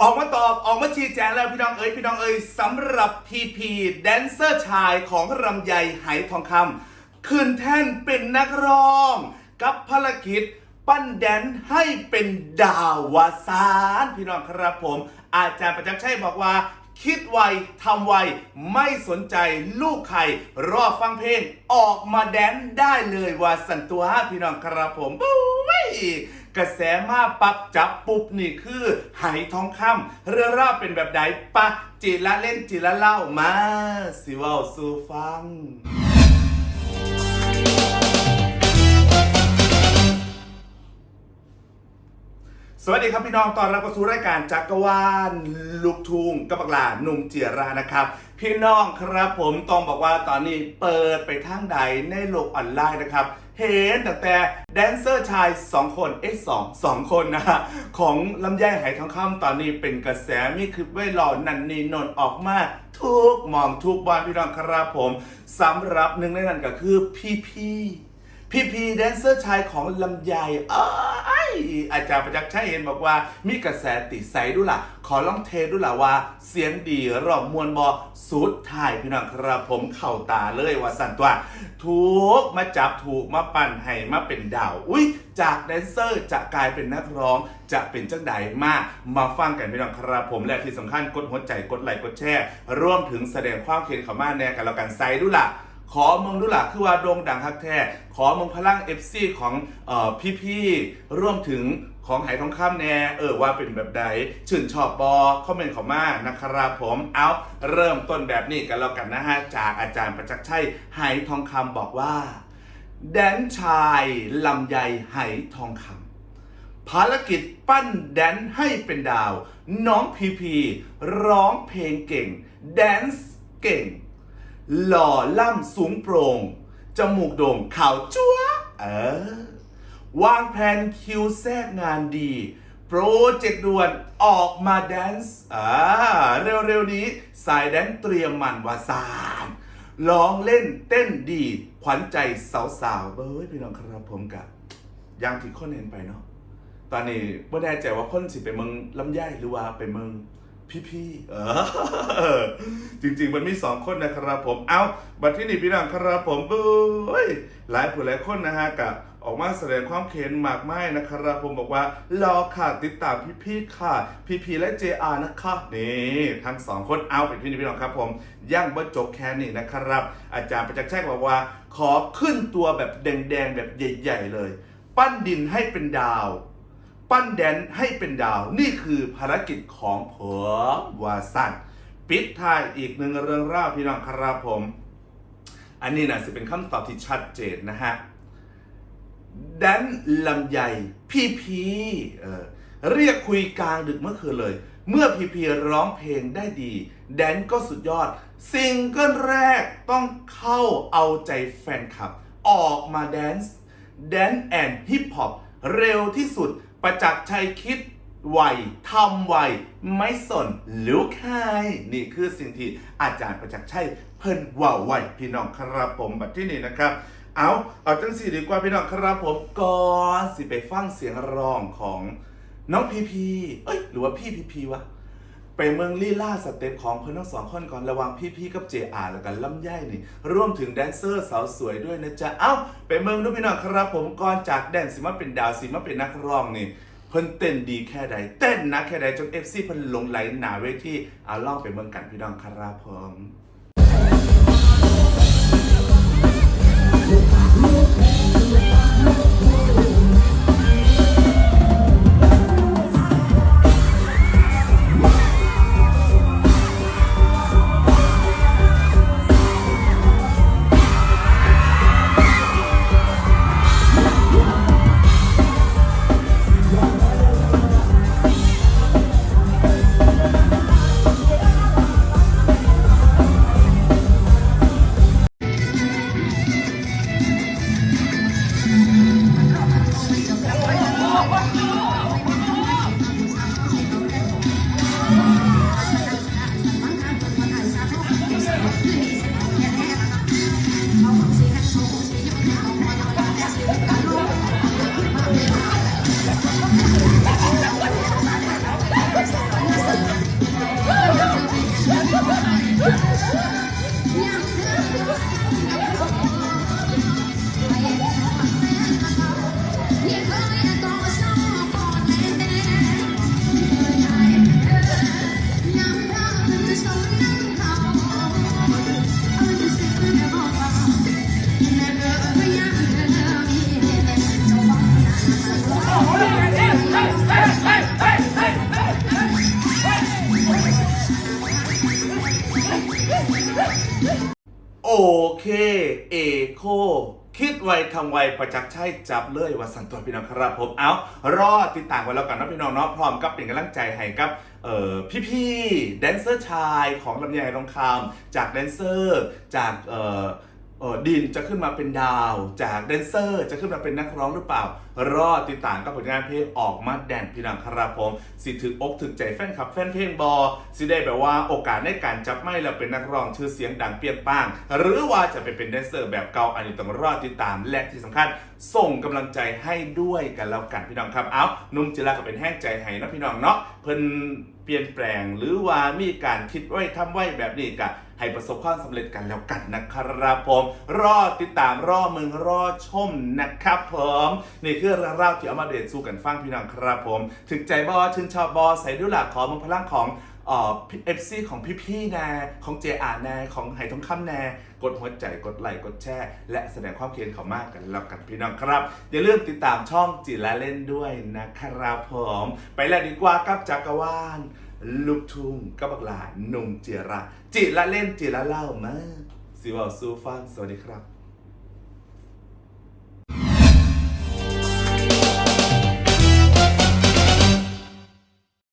ออกมาตอบออกมาชี้แจงแล้วพี่น้องเอ๋ยพี่น้องเอ๋ยสำหรับพีพีแดนเซอร์ชายของรำไยไหทองคำขึ้นแท่นเป็นนักร้อง กับภารกิจปั้นแดนให้เป็นดาวสานพี่น้องครับผม อาจารย์ประจักษ์ชัยบอกว่า คิดไวทำไว ไม่สนใจลูกใครรอฟังเพลง ออกมาแดนได้เลยว่าสันตัวพี่น้องครับผมปุ้ย กระแสมาปับจับปุ๊บนี่คือหายทองคำเรื่องราวเป็นแบบใดปะจิละเล่นจิละเล่ามาสิว่าสูฟัง สวัสดีครับพี่น้องตอนรับเข้าสู่รายการจักรวาลลูกทุ่งกับบักลาหนุ่มเจียรานะครับ พี่น้องครับผมต้องบอกว่าตอนนี้เปิดไปทางใดในโลกออนไลน์นะครับ เห็นแต่แต่แดนเซอร์ชาย 2 คนเอ๊ะสองสองคนนะฮะของลำไยไหทองคำตอนนี้เป็นกระแสมีคลิปไว้หล่อนันนีนนท์ออกมาทุกหมองทุกบานพี่น้องครับผมสำหรับหนึ่งในนั้นก็คือพี่พี่พี่พีแดนเซอร์ชายของลำไยเอ้ย อาจารย์ประจักษ์ชัยเห็นบอกว่า มีกระแสติดใสดูล่ะ ขอลองเทสดูล่ะว่า เสียงดีรอบมวลบอสุดท้ายพี่น้องครับผมเข่าตาเลยว่าสั่นตัวถูกมาจับถูกมาปั่นให้มาเป็นดาว อุ้ยจากแดนเซอร์จะกลายเป็นนักร้อง จะเป็นจังใดมาก มาฟังกันพี่น้องครับผมและที่สำคัญกดหัวใจกดไลค์กดแชร์ร่วมถึงแสดงความเคียนเขามาแน่กันแล้วกันไซดูล่ะ ขอมึงดูล่ะคือว่าโด่งดังฮักแท้ขอมึงพลังเอฟซีของเอ่อพี่ๆร่วมถึงของไหทองคำแน่เออว่าเป็นแบบใดชื่นชอบบอคอมเมนต์เขามานะครับผมเอาเริ่มต้นแบบนี้กันแล้วกันนะฮะจากอาจารย์ประจักษ์ชัยไหทองคำบอกว่า แดนชายลำไยไหทองคำภารกิจปั้นแดนให้เป็นดาว น้องพีพีร้องเพลงเก่ง แดนซ์เก่ง หล่อล่ำสูงโปร่ง จมูกโด่งขาวจั๊วเออ วางแผนคิวแทรกงานดี โปรเจกต์ด่วนออกมาแดนซ์อ่าเร็วๆนี้สายแดนเตรียมมันวาสานร้องเล่นเต้นดี ขวัญใจสาวๆเบ้ยพี่น้องครับผมกับย่างที่คนเห็นไปเนาะตอนนี้ไม่แน่ใจว่าคนสิไปเมืองลำไยหรือว่าไปเมือง พี่ๆเออจริง ๆ มันมีสองคนนะครับผม เอาบัดที่นี่พี่น้องครับผมเบ้ยหลายผู้หลายคนนะฮะกับออกมาแสดงความเข็นมากมายนะครับผมบอกว่ารอค่ะติดตามพี่ๆค่ะ พี่ๆและ JR นะครับนี่ทั้งสองคนเอาไปที่นี่พี่น้องครับผมย่างบรจบแค่นี้นะครับ อาจารย์ประจักษ์แช่บอกว่า ขอขึ้นตัวแบบแดงๆแบบใหญ่ ๆ เลย ปั้นดินให้เป็นดาว ปั้นแดนให้เป็นดาวนี่คือภารกิจของผมวาสันปิดท้ายอีกหนึ่งเรื่องราวพี่น้องครับผม อันนี้นะจะเป็นคำตอบที่ชัดเจนนะฮะแดนลำไยพีพีเออเรียกคุยกลางดึกเมื่อคืนเลย เมื่อพีพีร้องเพลงได้ดี แดนก็สุดยอด ซิงเกิลแรกต้องเข้าเอาใจแฟนคลับ ออกมาแดนซ์แดนแอนฮิปฮอปเร็วที่สุด ประจักษ์ชัยคิดไวทำไว ไม่สนลุกไฮนี่คือสิ่งที่อาจารย์ประจักษ์ชัยเพิ่นว่าไวพี่น้องครับผมบัดที่นี่นะครับ เอาเอาจังสี่ดีกว่าพี่น้องครับผมก่อนสิไปฟังเสียงร้องของน้องพีพีเอ้ยหรือว่าพี่พีพีวะ ไปเมืองลี่ล่าสเต็ปของเพื่อนทั้งสองคนก่อนระหว่างพี่ๆกับเจอาแล้วกันลำไยนี่ร่วมถึงแดนเซอร์สาวสวยด้วยนะจ๊ะเอ้าไปเมืองดูพี่น้องครับ ผมก่อนจากแดนสิมาเป็นดาวสิมาเป็นนักร้องนี่เพิ่นเต้นดีแค่ใด เต้นนะแค่ใดจนเอฟซีเพิ่นหลงไหลหนาเวทีเอาล่องไปเมืองกันพี่น้องครับผม Yeah. เคเอโคคิดไวทำไวประจักษ์ใช่จับเลยว่าสันตัวพี่น้องครับผมเอารอติดตามกันแล้วกันนะพี่น้องเนาะพร้อมกับเป็นกำลังใจให้กับเอ่อพี่ๆแดนเซอร์ชายของลำไยทองคำจากแดนเซอร์ จากเอ่อ เออดินจะขึ้นมาเป็นดาว จากแดนเซอร์จะขึ้นมาเป็นนักร้องหรือเปล่า รอติดตามกับผลงานเพลงออกมาแดนพี่น้องครับผมสิถึกอกถึกใจแฟนคลับแฟนเพลงบอสิได้แบบว่าโอกาสในการจับไม่แล้วเป็นนักร้องชื่อเสียงดังเปรี้ยงป้าง หรือว่าจะไปเป็นแดนเซอร์แบบเก่าอันนี้ต้องรอติดตามและที่สำคัญ ส่งกำลังใจให้ด้วยกันแล้วกันพี่น้องครับเอานุ่มจิราก็เป็นแห้งใจให้นะพี่น้องเนาะเพิ่นเปลี่ยนแปลงหรือว่ามีการคิดไว้ทำไว้แบบนี้กะ ให้ประสบความสำเร็จกันแล้วกันนะครับผม รอติดตามรอมึงรอชมนะครับผมนี่คือเรื่องราวที่เอามาเดทสู้กันฟังพี่น้องครับผม ถึงใจบอถึงชอบบอใส่ดูหลักขอมึงพลังของเอฟซีของพี่ๆแนะของเจอาแนะของไหทองคำแนะกดหัวใจกดไลค์กดแชร์ และแสดงความเคียนเขามากกันแล้วกันพี่น้องครับ อย่าลืมติดตามช่องจิละเล่นด้วยนะครับผม ไปแล้วดีกว่ากับจักรวาล ลูกทุ่งกับบักหลานหนุ่มเจยระ จิละเล่นจิละเล่ามาสิวาสูฟังสวัสดีครับ